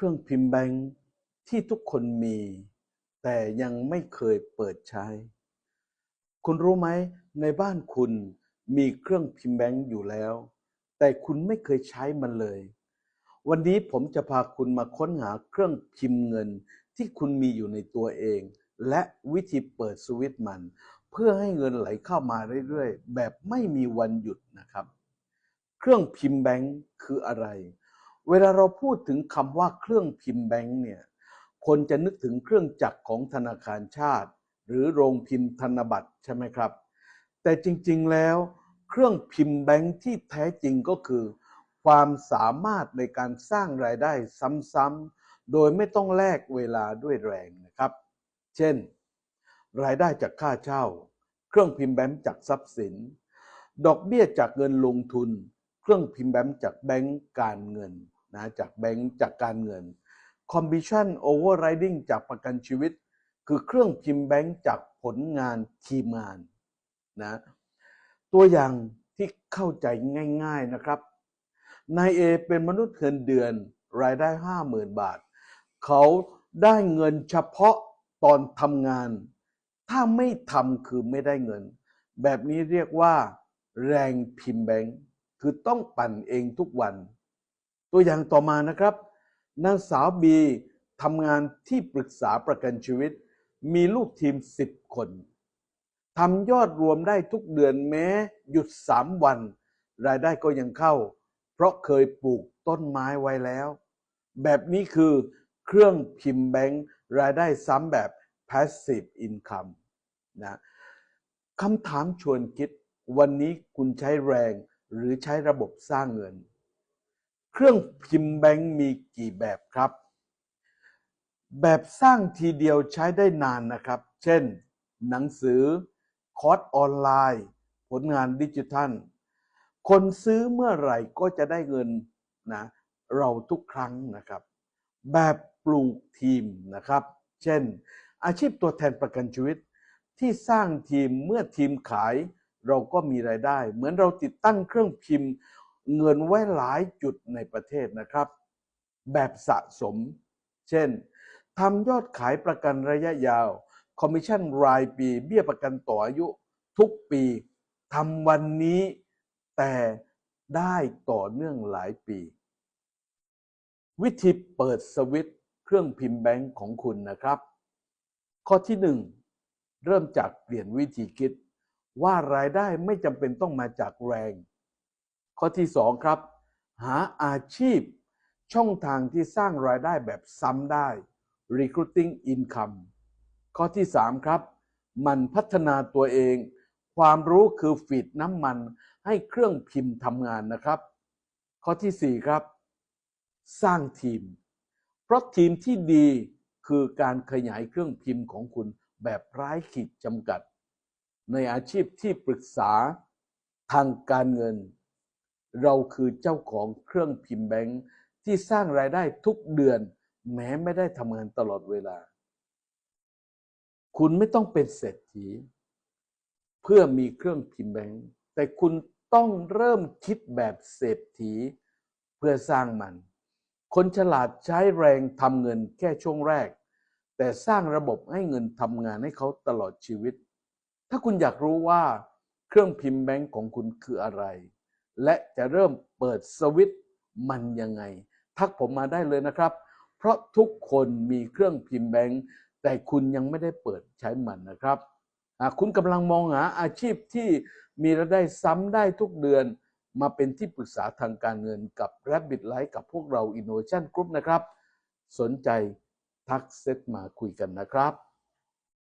เครื่องพิมพ์แบงค์ที่ทุกคนมี แต่ยังไม่เคยเปิดใช้ คุณรู้ไหม ในบ้านคุณมีเครื่องพิมพ์แบงค์อยู่แล้ว แต่คุณไม่เคยใช้มันเลย วันนี้ผมจะพาคุณมาค้นหาเครื่องพิมพ์เงินที่คุณมีอยู่ในตัวเอง และวิธีเปิดสวิตช์มัน เพื่อให้เงินไหลเข้ามาเรื่อยๆ แบบไม่มีวันหยุดนะครับ เครื่องพิมพ์แบงค์คืออะไร เวลาเราพูดถึงคำว่าเครื่องพิมพ์แบงค์เนี่ยคนจะนึกถึงเครื่องจักรของธนาคารชาติ หรือโรงพิมพ์ธนบัตรใช่ไหมครับ แต่จริงๆแล้ว เครื่องพิมพ์แบงค์ที่แท้จริงก็คือ ความสามารถในการสร้างรายได้ซ้ำๆโดยไม่ต้องแลกเวลาด้วยแรงนะครับ เช่น รายได้จากค่าเช่า เครื่องพิมพ์แบงค์จากทรัพย์สิน ดอกเบี้ยจากเงินลงทุน เครื่องพิมพ์แบงค์จากแบงก์การเงิน นะจากแบงก์จากการเงิน Commission Overriding จากประกันชีวิต คือเครื่องพิมพ์แบงก์จากผลงานทีมงานนะตัวอย่างที่เข้าใจง่ายๆนะครับนายเอเป็นมนุษย์เงินเดือนรายได้ห้าหมื่นบาท เขาได้เงินเฉพาะตอนทำงาน ถ้าไม่ทำคือไม่ได้เงิน แบบนี้เรียกว่า แรงพิมพ์แบงค์คือต้องปั่นเองทุกวัน ตัวอย่างต่อมานะครับ นางสาวบีทำงานที่ปรึกษาประกันชีวิต มีลูกทีม 10 คนทำยอดรวมได้ทุกเดือนแม้หยุด 3 วัน รายได้ก็ยังเข้า เพราะเคยปลูกต้นไม้ไว้แล้ว แบบนี้คือเครื่องพิมพ์แบงค์รายได้ซ้ำแบบ passive income นะคำถามชวนคิด วันนี้คุณใช้แรงหรือใช้ระบบสร้างเงิน เครื่องพิมพ์แบงค์มีกี่แบบครับ แบบสร้างทีเดียวใช้ได้นานนะครับ เช่น หนังสือ คอร์สออนไลน์ ผลงานดิจิทัล คนซื้อเมื่อไหร่ก็จะได้เงินนะเราทุกครั้งนะครับ แบบปลูกทีมนะครับ เช่น อาชีพตัวแทนประกันชีวิต ที่สร้างทีมเมื่อทีมขาย เราก็มีรายได้ เหมือนเราติดตั้งเครื่องพิมพ์ เงินไว้หลายจุดในประเทศนะครับ แบบสะสม เช่นทำยอดขายประกันระยะยาว คอมมิชชั่นรายปี เบี้ยประกันต่ออายุ ทุกปีทำวันนี้ แต่ได้ต่อเนื่องหลายปี วิธีเปิดสวิตช์เครื่องพิมพ์แบงค์ของคุณนะครับ ข้อที่หนึ่งเริ่มจากเปลี่ยนวิธีคิด ว่ารายได้ไม่จำเป็นต้องมาจากแรง ข้อที่สองครับ หาอาชีพ ช่องทางที่สร้างรายได้แบบซ้ำได้ recruiting income ข้อที่สามครับ มันพัฒนาตัวเอง ความรู้คือฟีดน้ำมันให้เครื่องพิมพ์ทำงานนะครับ ข้อที่สี่ครับ สร้างทีม เพราะทีมที่ดีคือการขยายเครื่องพิมพ์ของคุณแบบไร้ขีดจำกัด ในอาชีพที่ปรึกษาทางการเงิน เราคือเจ้าของเครื่องพิมพ์แบงค์ที่สร้างรายได้ทุกเดือน แม้ไม่ได้ทำงานตลอดเวลา คุณไม่ต้องเป็นเศรษฐี เพื่อมีเครื่องพิมพ์แบงค์แต่คุณต้องเริ่มคิดแบบเศรษฐี เพื่อสร้างมัน คนฉลาดใช้แรงทำเงินแค่ช่วงแรก แต่สร้างระบบให้เงินทำงานให้เขาตลอดชีวิต ถ้าคุณอยากรู้ว่าเครื่องพิมพ์แบงค์ของคุณคืออะไร และจะเริ่มเปิดสวิตมันยังไง ทักผมมาได้เลยนะครับ เพราะทุกคนมีเครื่องพิมพ์แบงค์แต่คุณยังไม่ได้เปิดใช้มันนะครับคุณกำลังมองหาอาชีพที่มีรายได้ซ้ำได้ทุกเดือน มาเป็นที่ปรึกษาทางการเงินกับ Rabbit Life กับพวกเรา Innovation Group นะครับ สนใจทักเซตมาคุยกันนะครับ